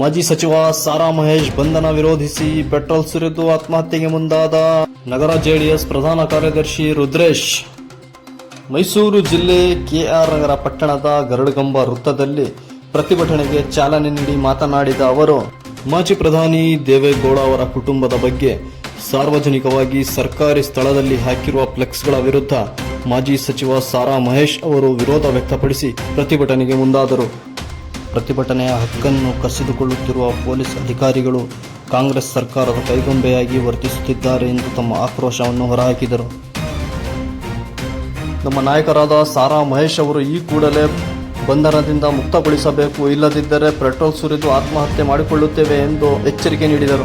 ಮಾಜಿ ಸಚಿವ ಸಾರಾ ಮಹೇಶ್ ಬಂಧನ ವಿರೋಧಿಸಿ ಪೆಟ್ರೋಲ್ ಸುರಿದು ಆತ್ಮಹತ್ಯೆಗೆ ಮುಂದಾದ ನಗರ ಜೆಡಿಎಸ್ ಪ್ರಧಾನ ಕಾರ್ಯದರ್ಶಿ ರುದ್ರೇಶ್. ಮೈಸೂರು ಜಿಲ್ಲೆ ಕೆಆರ್ ನಗರ ಪಟ್ಟಣದ ಗರುಡಗಂಬ ವೃತ್ತದಲ್ಲಿ ಪ್ರತಿಭಟನೆಗೆ ಚಾಲನೆ ನೀಡಿ ಮಾತನಾಡಿದ ಅವರು, ಮಾಜಿ ಪ್ರಧಾನಿ ದೇವೇಗೌಡ ಅವರ ಕುಟುಂಬದ ಬಗ್ಗೆ ಸಾರ್ವಜನಿಕವಾಗಿ ಸರ್ಕಾರಿ ಸ್ಥಳದಲ್ಲಿ ಹಾಕಿರುವ ಫ್ಲೆಕ್ಸ್ಗಳ ವಿರುದ್ಧ ಮಾಜಿ ಸಚಿವ ಸಾರಾ ಮಹೇಶ್ ಅವರು ವಿರೋಧ ವ್ಯಕ್ತಪಡಿಸಿ ಪ್ರತಿಭಟನೆಗೆ ಮುಂದಾದರು. ಪ್ರತಿಭಟನೆಯ ಹಕ್ಕನ್ನು ಕಸಿದುಕೊಳ್ಳುತ್ತಿರುವ ಪೊಲೀಸ್ ಅಧಿಕಾರಿಗಳು ಕಾಂಗ್ರೆಸ್ ಸರ್ಕಾರದ ಕೈಗೊಂಬೆಯಾಗಿ ವರ್ತಿಸುತ್ತಿದ್ದಾರೆ ಎಂದು ತಮ್ಮ ಆಕ್ರೋಶವನ್ನು ಹೊರಹಾಕಿದರು. ನಮ್ಮ ನಾಯಕರಾದ ಸಾರಾ ಮಹೇಶ್ ಅವರು ಈ ಕೂಡಲೇ ಬಂಧನದಿಂದ ಮುಕ್ತಗೊಳಿಸಬೇಕು. ಇಲ್ಲದಿದ್ದರೆ ಪೆಟ್ರೋಲ್ ಸುರಿದು ಆತ್ಮಹತ್ಯೆ ಮಾಡಿಕೊಳ್ಳುತ್ತೇವೆ ಎಂದು ಎಚ್ಚರಿಕೆ ನೀಡಿದರು.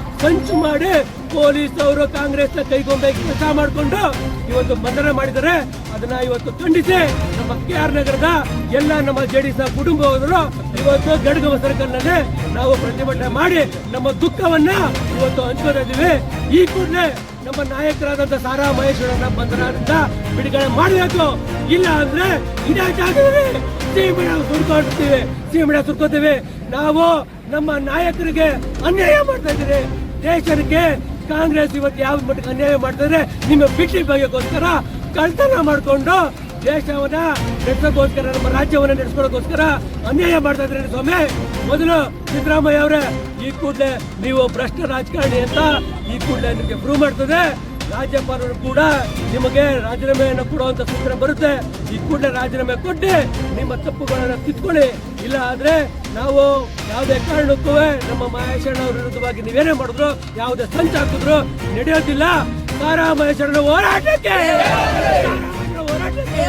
ಸಂಚು ಮಾಡಿ ಪೊಲೀಸ್ ಅವರು ಕಾಂಗ್ರೆಸ್ ಕೈಗೊಂಬೆ ಕೆಲಸ ಮಾಡಿಕೊಂಡು ಇವತ್ತು ಬಂಧನ ಮಾಡಿದರೆ ಅದನ್ನ ಇವತ್ತು ಖಂಡಿಸಿ ನಮ್ಮ ಕೆ ಆರ್ ನಗರದ ಎಲ್ಲ ನಮ್ಮ ಜೆಡಿಎಸ್ ಕುಟುಂಬದವರು ಇವತ್ತು ಗಡಗವ ಸರ್ಕಲ್ ನಾವು ಪ್ರತಿಭಟನೆ ಮಾಡಿ ನಮ್ಮ ದುಃಖವನ್ನ ಇವತ್ತು ಹಂಚ್ಕೋತಾ ಈ ಕೂಡಲೇ ನಮ್ಮ ನಾಯಕರಾದಂತ ಸಾರಾ ಮಹೇಶ್ವರನ ಬಂಧನದಿಂದ ಬಿಡುಗಡೆ ಮಾಡಬೇಕು. ಇಲ್ಲ ಅಂದ್ರೆ ಇದೇ ಜಾಗದಲ್ಲಿ ಸಿಎಂ ಸುರ್ಕೊಂಡಿರ್ತೀವಿ ಸಿಎಂ ಸುರ್ಕೋತೀವಿ. ನಾವು ನಮ್ಮ ನಾಯಕರಿಗೆ ಅನ್ಯಾಯ ಮಾಡ್ತಾ ಇದ್ದೀರಿ ದೇಶಕ್ಕೆ ಕಾಂಗ್ರೆಸ್ ಇವತ್ತು ಯಾವ ಮಟ್ಟಕ್ಕೆ ಅನ್ಯಾಯ ಮಾಡ್ತಾರೆ ನಿಮ್ಮ ಬಿಟ್ಟಿ ಬಗೆಗೋಸ್ಕರ ಕಳ್ತನ ಮಾಡಿಕೊಂಡು ದೇಶವನ್ನ ನಡೆಸೋಕೋಸ್ಕರ ನಮ್ಮ ರಾಜ್ಯವನ್ನ ನಡೆಸ್ಕೊಳ್ಳೋಕೋಸ್ಕರ ಅನ್ಯಾಯ ಮಾಡ್ತಾ ಇದ್ರೆ ಸ್ವಾಮಿ. ಮೊದಲು ಸಿದ್ದರಾಮಯ್ಯ ಅವರೇ, ಈ ಕೂಡಲೇ ನೀವು ಭ್ರಷ್ಟ ರಾಜಕಾರಣಿ ಅಂತ ಈ ಕೂಡಲೇ ನಿಮಗೆ ಪ್ರೂವ್ ಮಾಡ್ತದೆ. ರಾಜ್ಯಪಾಲರು ಕೂಡ ನಿಮಗೆ ರಾಜೀನಾಮೆಯನ್ನು ಕೊಡುವಂತ ಸೂತ್ರ ಬರುತ್ತೆ. ಈ ಕೂಡಲೇ ರಾಜೀನಾಮೆ ಕೊಟ್ಟು ನಿಮ್ಮ ತಪ್ಪುಗಳನ್ನು ತಿದ್ಕೊಳ್ಳಿ ಇಲ್ಲ ಆದ್ರೆ ನಾವು ಯಾವುದೇ ಕಾರಣಕ್ಕೂ ನಮ್ಮ ಮಹೇಶಣ್ಣ ಅವ್ರ ವಿರುದ್ಧವಾಗಿ ನೀವೇನೇ ಮಾಡಿದ್ರು, ಯಾವುದೇ ಸಂಚ ಹಾಕಿದ್ರು ನಡೆಯೋದಿಲ್ಲ. ಸಾರಾ ಮಹೇಶಣ್ಣ ಹೋರಾಟಕ್ಕೆ! ಹೋರಾಟಕ್ಕೆ!